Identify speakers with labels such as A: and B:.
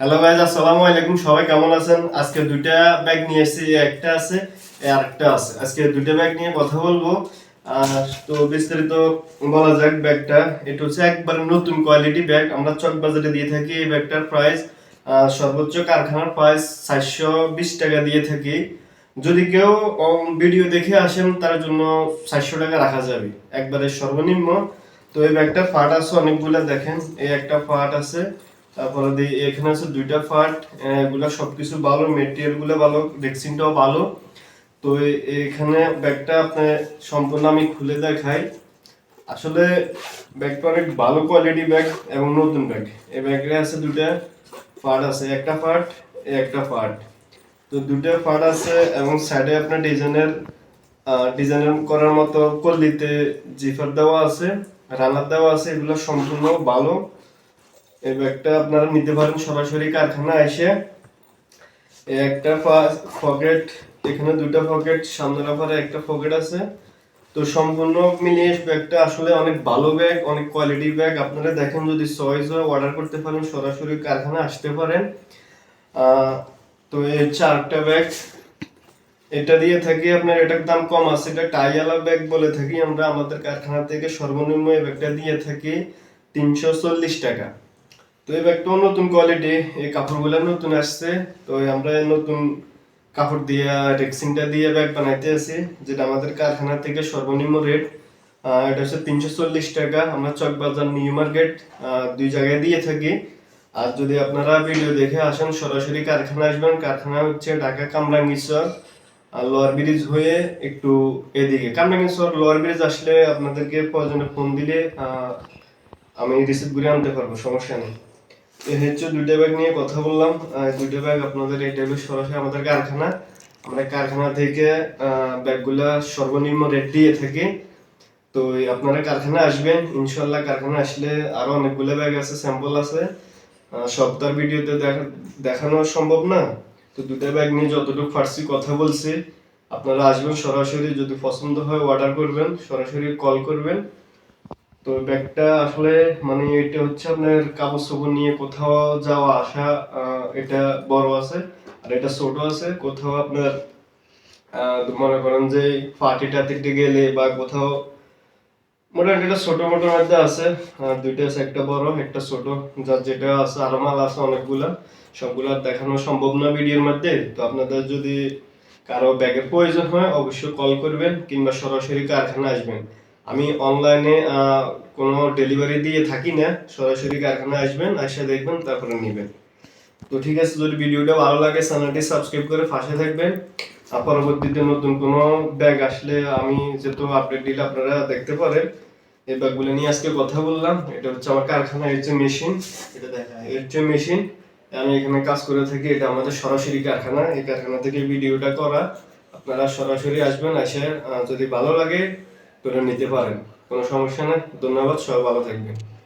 A: Hello guys আসসালামু আলাইকুম। সবাই কেমন আছেন? আজকে দুইটা ব্যাগ নিয়ে এসেছি, একটা আছে আর একটা আছে। আজকে দুইটা ব্যাগ নিয়ে কথা বলব। আর তো বিস্তারিত বলা যাক ব্যাগটা এটা হচ্ছে একবারে নতুন কোয়ালিটি ব্যাগ আমরা চক বাজারে দিয়ে থাকি এই ব্যাগটার প্রাইস সর্বোচ্চ কারখানার প্রাইস চারশো বিশ টাকা দিয়ে থাকি। যদি কেউ ভিডিও দেখে আসেন, তার জন্য চারশো টাকা রাখা যাবে। একবারে সর্বনিম্ন। তো এই ব্যাগটার পার্ট আছে, অনেকগুলো দেখেন। এই একটা পার্ট আছে। তারপরে এখানে আছে দুইটা পার্ট এগুলা সবকিছু ভালো মেটেরিয়ালগুলো ভালো ভ্যাকসিনটাও ভালো। তো এখানে ব্যাগটা আপনার সম্পূর্ণ আমি খুলে দেখাই। আসলে ব্যাগটা অনেক ভালো কোয়ালিটি ব্যাগ এবং নতুন ব্যাগ এই ব্যাগে আছে দুটা পার্ট আছে, একটা পার্ট একটা পার্ট তো দুটো পার্ট আছে এবং সাইডে আপনার ডিজাইনের ডিজাইন করার মতো কল্লিতে জিফার দেওয়া আছে, রানার দেওয়া আছে, এগুলো সম্পূর্ণ ভালো। এই ব্যাগটা আপনারা নিতে পারেন সরাসরি কারখানা এসে। একটা পকেট, এখানে দুটো পকেট সামনে পারে একটা পকেট আছে। তো সম্পূর্ণ মিলিয়ে ব্যাগটা আসলে অনেক ভালো ব্যাগ, অনেক কোয়ালিটি ব্যাগ। আপনারা দেখেন যদি চয়েস হয় অর্ডার করতে পারেন, সরাসরি কারখানা আসতে পারেন। তো এই আরেকটা ব্যাগ, এটা দিয়ে থাকি আপনার, এটার দাম কম আছে, এটা টাইয়ালা ব্যাগ বলে থাকি আমরা। আমাদের কারখানা থেকে সর্বনিম্ন এই ব্যাগটা দিয়ে থাকি তিনশো চল্লিশ টাকা। তো এই ব্যাগটাও নতুন কোয়ালিটি এই কাপড়গুলো নতুন আসছে। তো আমরা নতুন কাপড় দিয়ে রেক্সিনটা দিয়ে ব্যাগ বানাইতে আছি, যেটা আমাদের কারখানা থেকে সর্বনিম্ন রেট এটা হচ্ছে তিনশো চল্লিশ টাকা। আমরা চকবাজার নিউ মার্কেট দুই জায়গায় দিয়ে থাকি। আর যদি আপনারা ভিডিও দেখে আসেন, সরাসরি কারখানা আসবেন। কারখানা হচ্ছে ঢাকা কামরাঙ্গীরচর, আর লোয়ার ব্রিজ হয়ে একটু এদিকে। কামরাঙ্গীরচর, লোয়ার ব্রিজ আসলে আপনাদেরকে প্রয়োজনে ফোন দিলে আমি রিসিভ করে আনতে পারব, সমস্যা নেই। হচ্ছে দুইটা ব্যাগ নিয়ে কথা বললাম। দুইটা ব্যাগ আপনাদের এই টাইপের সরাসরি আমাদের কারখানা। আমরা কারখানা থেকে ব্যাগগুলা সর্বনিম্ন রেট দিয়ে থাকি। তো আপনারা কারখানা আসবেন। ইনশাল্লাহ কারখানা আসলে আরও অনেকগুলো ব্যাগ আছে স্যাম্পল আছে। তার ভিডিওতে দেখা- দেখানো সম্ভব না। তো দুটা ব্যাগ নিয়ে যতটুকু ফার্সি কথা বলছি। আপনারা আসবেন সরাসরি, যদি পছন্দ হয় অর্ডার করবেন, সরাসরি কল করবেন। তো ব্যাগটা আসলে মানে এটা হচ্ছে আপনার কাপড় চোপড় নিয়ে কোথাও যাওয়া, আসা এটা বড় আছে আর এটা ছোট আছে। কোথাও আপনার মনে করেন যে পার্টি টাটিতে গেলে বা কোথাও, মোটামুটি এটা ছোট মধ্যে আছে। দুইটা আছে, একটা বড়, একটা ছোট। যার যেটা আছে, আরও মাল আছে অনেকগুলা। সবগুলা দেখানো সম্ভব না ভিডিওর মধ্যে। তো আপনাদের যদি কারও ব্যাগের প্রয়োজন হয়, অবশ্যই কল করবেন কিংবা সরাসরি কারখানা আসবেন। আমি অনলাইনে কোনো ডেলিভারি দিয়ে থাকি না। সরাসরি কারখানায় আসবেন এসে দেখবেন তারপরে নেবেন। তো ঠিক আছে যদি ভিডিওটা ভালো লাগে চ্যানেলটি সাবস্ক্রাইব করে পাশে থাকবেন। আর পরবর্তীতে নতুন কোনো ব্যাগ আসলে আমি যেহেতু আপডেট দিলে আপনারা দেখতে পারেন। এই ব্যাগগুলো নিয়ে আজকে কথা বললাম। এটা হচ্ছে আমার কারখানা এর যে মেশিন এটা দেখা এর যে মেশিন আমি এখানে কাজ করে থাকি। এটা আমাদের সরাসরি কারখানা। এই কারখানা থেকে ভিডিওটা করা। আপনারা সরাসরি আসবেন আহ, যদি ভালো লাগে করে নিতে পারেন। কোনো সমস্যা নেই। ধন্যবাদ সবাই ভালো থাকবেন।